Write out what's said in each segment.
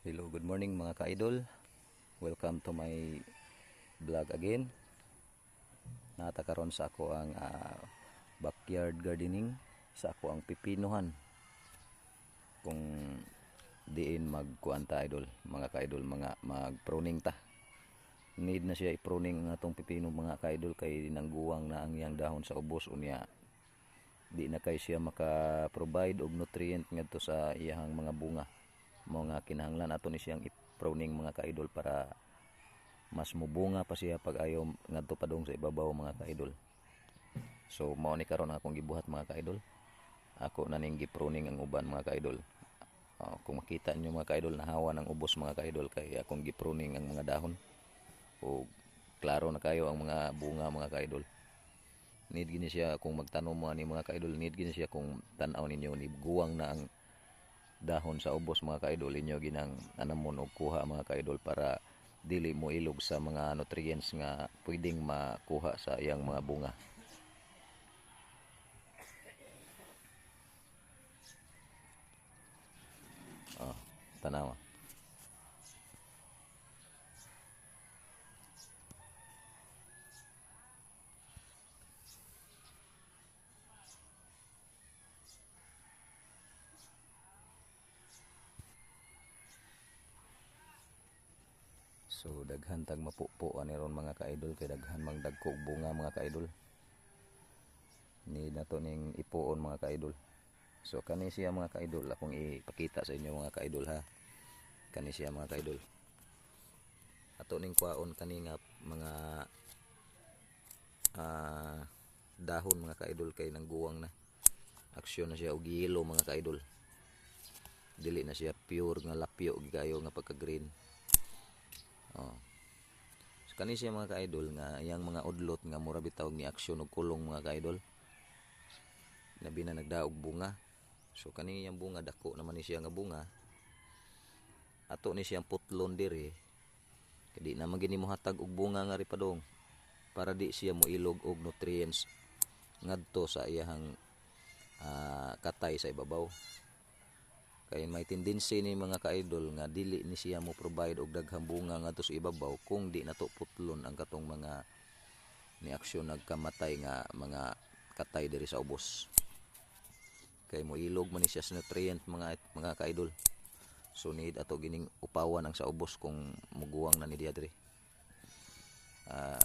Hello, good morning mga ka-idol. Welcome to my vlog again. Nata karon sa ako ang ah, backyard gardening sa ako ang pipinuhan. Kung diin magkuan ta idol, mga ka-idol, mga mag-pruning ta. Need na siya i-pruning atong pipino mga ka-idol kay nangguwang na ang iyang dahon sa ubos unya. Di na kay siya maka-provide og nutrient ngadto sa iyang mga bunga mga kinahanglan ato ni siyang i-pruning mga kaidol para mas mubunga pa siya pag ayaw ngadto pa dong sa ibabaw mga kaidol. So mao ni karon akong gibuhat mga kaidol. Ako na ning gi-pruning ang uban mga kaidol. Ah, kung makita niyo mga kaidol nahawa ng ubos mga kaidol kay akong gi-pruning ang mga dahon. O klaro na kayo ang mga bunga mga kaidol. Need gini siya kung magtanom mo ani mga kaidol need gini siya kung tan-aw ninyo ni guwang na ang dahon sa ubos mga kaidol inyo ginang anamon og kuha mga kaidol para dili mo ilog sa mga nutrients nga pwedeng makuha sa iyang mga bunga. Oh, tanawa. So daghan tag mapupo ani ron mga kaidol kay daghan mang dagko og bunga mga kaidol. Ni nato ning ipuon mga kaidol. So kani siya mga kaidol akong ipakita sa inyo mga kaidol ha. Kani siya mga kaidol. Ato ning kwaon kani nga mga ah, dahon mga kaidol kay nangguwang na. Aksyon na siya og yellow mga kaidol. Dili na siya pure nga lapyo gigayo nga pagka green. Oh. So, kani siya mga ka-idol nga yang mga udlot nga mura bitaw ni aksyon og kulong mga ka-idol. Labi na nagdaog bunga. So kani yang bunga dako naman ni siya nga bunga. Ato ni siyang putlon diri. Kadi na magini mo hatag og bunga nga ripadong para di siya mo ilog og nutrients ngadto sa iyahang ah, katay sa ibabaw kay may tendency ni mga ka-idol nga dili ni siya mo provide og daghang bunga ngadto sa ibabaw kung di nato putlon ang katong mga ni aksyon nagkamatay nga mga katay diri sa ubos. Kay mo ilog man siya sa nutrient mga mga ka-idol. So need ato gining upawan ang sa ubos kung muguwang na ni diya diri. Ah,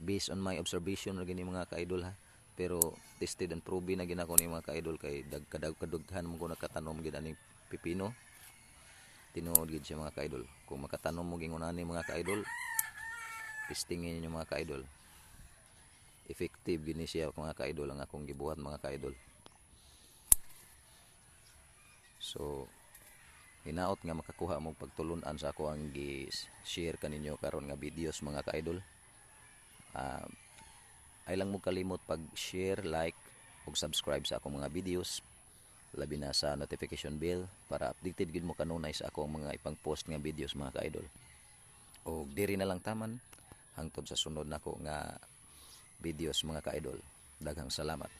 based on my observation na gini mga ka-idol ha pero tested and proven na ginako ni mga ka-idol kay dag kadag kadughan mo ko nakatanom gid ani pipino. Tinuod gid siya mga ka-idol. Kung makatanom mo gingon ani mga ka-idol testingin ninyo mga ka-idol. Effective gini siya mga ka-idol ang akong gibuhat mga ka-idol. So hinaot nga makakuha mo pagtulunan sa ako ang gi-share kaninyo karon nga videos mga ka-idol. Ah, ay lang mo kalimot pag-share, like, ug subscribe sa akong mga videos labi na sa notification bell para updated gid mo kanunay sa akong mga ipang post nga videos mga ka-idol. O diri na lang taman hangtod sa sunod nako nga videos mga ka-idol. Daghang salamat.